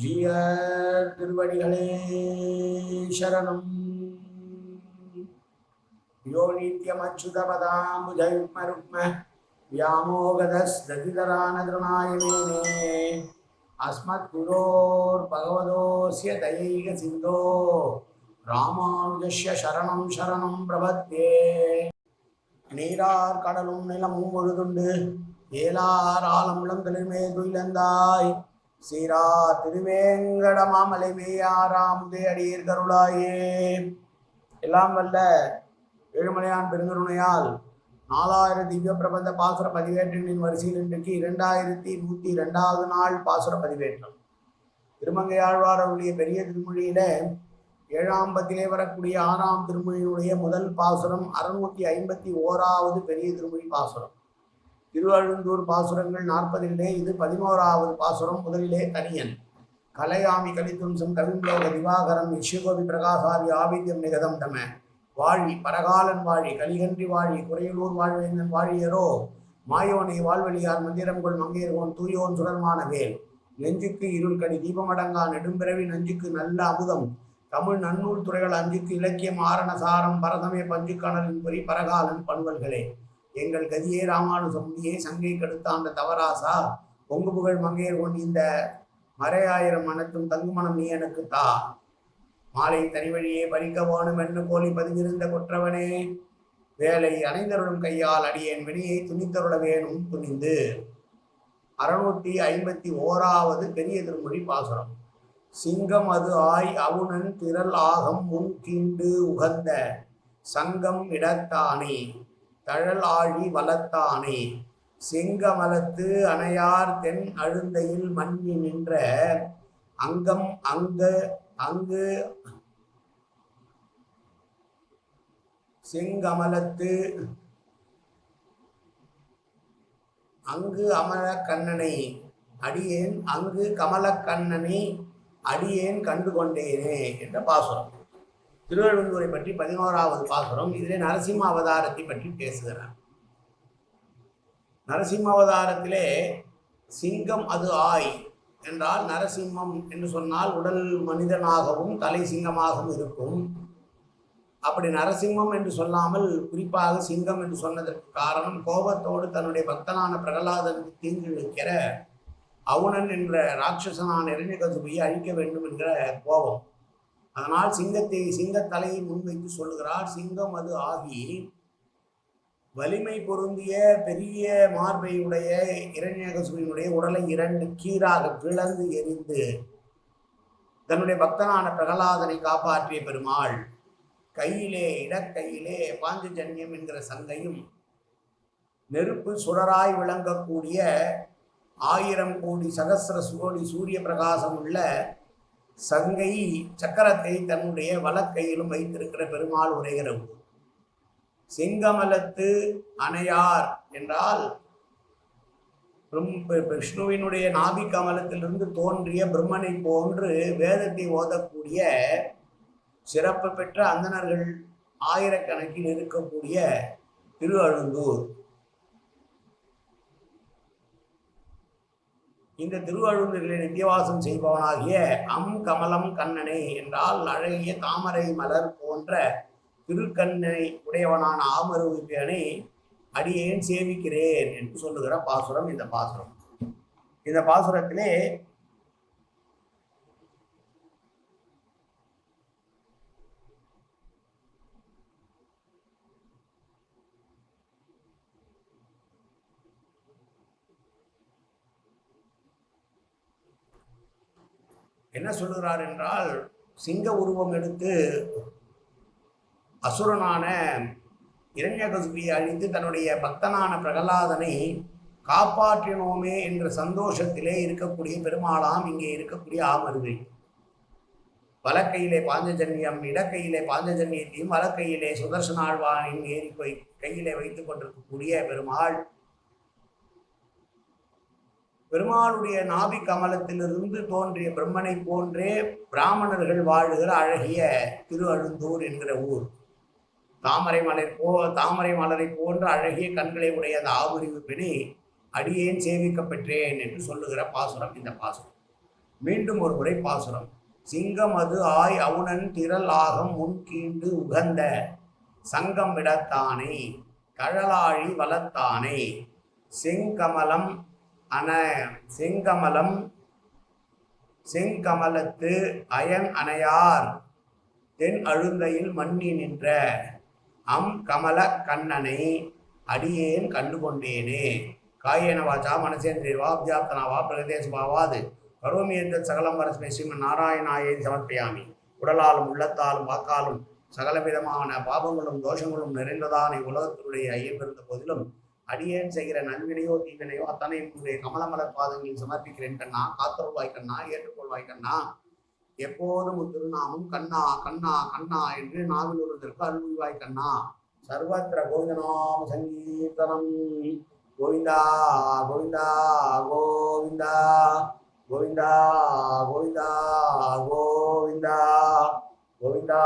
ஜீயர் திருவடிகளே சரணம் யோ நித்யமச்சுதபதாம்புஜயுக்மருக்ம व्यामोगदस्दतितरानदृणायमेने अस्मद्गुरोर्भगवतोऽस्य दयैकसिन्धो ராமானுஜஸ்ய சரணம் சரணம் பிரபத்தே நீரார் கடலும் நிலமும் பொழுதுண்டு ஏலார் ஆலம் இளந்தலிமே துயிலந்தாய் சீரா திருவேங்கடமாமலை மேயாராமுதே அடியீர் கருளாயே. எல்லாம் வல்ல ஏழுமலையான் பெருங்கருணையால் நாலாயிரம் திவ்ய பிரபந்த பாசுர பதிவேற்றங்களின் வரிசையில் இன்றைக்கு இரண்டாயிரத்தி நூற்றி ரெண்டாவது நாள் பாசுர பதிவேற்றம். திருமங்கையாழ்வாரருடைய பெரிய திருமொழியில ஏழாம் பத்திலே வரக்கூடிய ஆறாம் திருமொழியினுடைய முதல் பாசுரம் அறுநூத்தி ஐம்பத்தி ஓராவது பெரிய திருமொழி பாசுரம். திருவழுந்தூர் பாசுரங்கள் நாற்பதிலே இது பதினோராவது பாசுரம் முதலிலே தனியன். கலையாமி கலித்தும்சம் கவிம்லோக திவாகரம் இஷ்யகோபி பிரகாசாதி ஆவித்யம் நிகதம் தம. வாழி பரகாலன் வாழி கலிகன்றி வாழி குறையலூர் வாழ்வேந்தன் வாழியரோ. மாயோனை வாழ்வழியார் மந்திரங்கொள் மங்கையர்கோன் தூயோன் சுடர்மான வேல் நெஞ்சுக்கு இருள் கடி தீபமடங்கா நெடும்பிறவி நஞ்சுக்கு நல்ல அமுதம். தமிழ் நன்னூல் துறைகள் அஞ்சுக்கு இலக்கியம் ஆரணசாரம் பரதமே பஞ்சுக்கணலின் பொறி பரகாலன் பண்பல்களே எங்கள் கதியே ராமானுசமுடியே சங்கை கடுத்தாண்ட தவராசா? பொங்கு புகழ் மங்கையர் கொண்டு இந்த மறையாயிரம் மனத்தும் தங்குமணம் நீ எனக்கு தா. மாலை தனிவழியே பறிக்க வேணும் என்று கோலி பதிவிருந்த குற்றவனே. வேலை அணைந்தருளும் கையால் அடியேன் வினையை துணித்தருள வேணும் துணிந்து. அறுநூத்தி ஐம்பத்தி ஓராவது பெரிய திருமொழி பாசுரம். சிங்கம் அது ஆய் அவுணன் திரள் ஆகம் முன் கீண்டு உகந்த சங்கம் இடத்தானே. தழலாழி ஆழி வளத்தானே. செங்கமலத்து அணையார் தென் அழுந்தையில் மண்ணி நின்ற அங்கம் அங்க அங்கு செங்கமலத்து அங்கு அமல கண்ணனை அடியேன் அங்கு கமலக்கண்ணனை அடியேன் கண்டு கொண்டேனே என்ற பாசுரம். திருவள்ளுவரை பற்றி பதினோராவது பாசுரம் இதிலே நரசிம்ம அவதாரத்தை பற்றி பேசுகிறார். நரசிம்ம அவதாரத்திலே சிங்கம் அது ஆய் என்றால் நரசிம்மம் என்று சொன்னால் உடல் மனிதனாகவும் தலை சிங்கமாகவும் இருக்கும். அப்படி நரசிம்மம் என்று சொல்லாமல் குறிப்பாக சிங்கம் என்று சொன்னதற்கு காரணம் கோபத்தோடு தன்னுடைய பக்தனான பிரகலாதனுக்கு தீங்கு இழைக்கிற அவுணன் என்ற ராட்சசனான இரண்யகசுபியை அழிக்க வேண்டும் என்கிற கோபம். அதனால் சிங்கத்தை சிங்கத்தலையை முன்வைத்து சொல்லுகிறார் சிங்கம் அது ஆகி வலிமை பொருந்திய பெரிய மார்பையுடைய இரண்யகசுபியினுடைய உடலை இரண்டு கீராக பிளந்து எரிந்து தன்னுடைய பக்தனான பிரகலாதனை காப்பாற்றிய பெருமாள் கையிலே இடக்கையிலே பாஞ்சஜன்யம் என்கிற சங்கையும் நெருப்பு சுடராய் விளங்கக்கூடிய ஆயிரம் கோடி சகசிர கோடி சூரிய பிரகாசம் உள்ள சங்கை சக்கரத்தை தன்னுடைய வலக்கையிலும் வைத்திருக்கிற பெருமாள் உரைகிறவு செங்கமலத்து அணையார் என்றால் விஷ்ணுவினுடைய நாபி கமலத்திலிருந்து தோன்றிய பிரம்மனை போன்று வேதத்தை ஓதக்கூடிய சிறப்பு பெற்ற அந்தணர்கள் ஆயிரக்கணக்கில் இருக்கக்கூடிய திரு இந்த திருவழுந்தூரிலே நித்தியவாசம் செய்பவனாகிய அம் கமலம் கண்ணனே என்றால் அழகிய தாமரை மலர் போன்ற திருக்கண்ணனை உடையவனான ஆமருவிப்பேனை அடியேன் சேவிக்கிறேன் என்று சொல்லுகிற பாசுரம் இந்த பாசுரம். இந்த பாசுரத்திலே என்ன சொல்லுகிறார் என்றால் சிங்க உருவம் எடுத்து அசுரனான இரண்யகசுபியை அழித்து தன்னுடைய பக்தனான பிரகலாதனை காப்பாற்றினோமே என்ற சந்தோஷத்திலே இருக்கக்கூடிய பெருமாளாம் இங்கே இருக்கக்கூடிய ஆமருவி வலக்கையிலே பாஞ்சஜன்யம் இடக்கையிலே பாஞ்சஜன்யத்தையும் வலக்கையிலே சுதர்சனாழ்வானின் ஏறி போய் கையிலே வைத்துக் கொண்டிருக்கக்கூடிய பெருமாள் பெருமாளுடைய நாபி கமலத்திலிருந்து தோன்றிய பிரம்மனை போன்றே பிராமணர்கள் வாழுகிற அழகிய திரு அழுந்தூர் என்கிற ஊர். தாமரை மலர் போ தாமரை மலரை போன்ற அழகிய கண்களை உடைய அந்த ஆபுரிவு பிணி அடியேன் சேவிக்கப்பெற்றேன் என்று சொல்லுகிற பாசுரம் இந்த பாசுரம். மீண்டும் ஒரு முறை பாசுரம். சிங்கம் அது ஆய் அவுணன் திரள் ஆகம் முன்கீண்டு உகந்த சங்கம் விடத்தானே கழலாழி வளத்தானே செங்கமலம் அன செங்கமலம் செங்கமலத்து அயன் அணையார் தென் அழுந்தையில் மண்ணி நின்ற அம் கமல கண்ணனை அடியேன் கண்டுகொண்டேனே. காயேன வாச்சா மனசேந்திரியவா அப்ஜாப்தனாவா பிரகதேசபாவாது. கரோமியத்த சகலம் வரஸ்மை ஸ்ரீமன் நாராயணாயை சமர்ப்பயாமி. உடலாலும் உள்ளத்தாலும் வாக்காலும் சகலவிதமான பாபங்களும் தோஷங்களும் நிறைந்ததான உலகத்தினுடைய ஐயப்பெருந்த போதிலும் அடியேன் செய்கிற நன்வினையோ தீவினையோ அத்தனை உன்னுடைய கமலமலர் பாதங்களில் சமர்ப்பிக்கிறேன் கண்ணா. காத்தருள்வாய் கண்ணா ஏற்றுக்கொள்வாய் கண்ணா. எப்போதும் திருநாமும் கண்ணா கண்ணா கண்ணா என்று நாவில் ஒருவதற்கு அருள்வாய் கண்ணா. சர்வத்திர கோவிந்தநாம சங்கீர்த்தனம். கோவிந்தா கோவிந்தா கோவிந்தா. கோவிந்தா கோவிந்தா கோவிந்தா. கோவிந்தா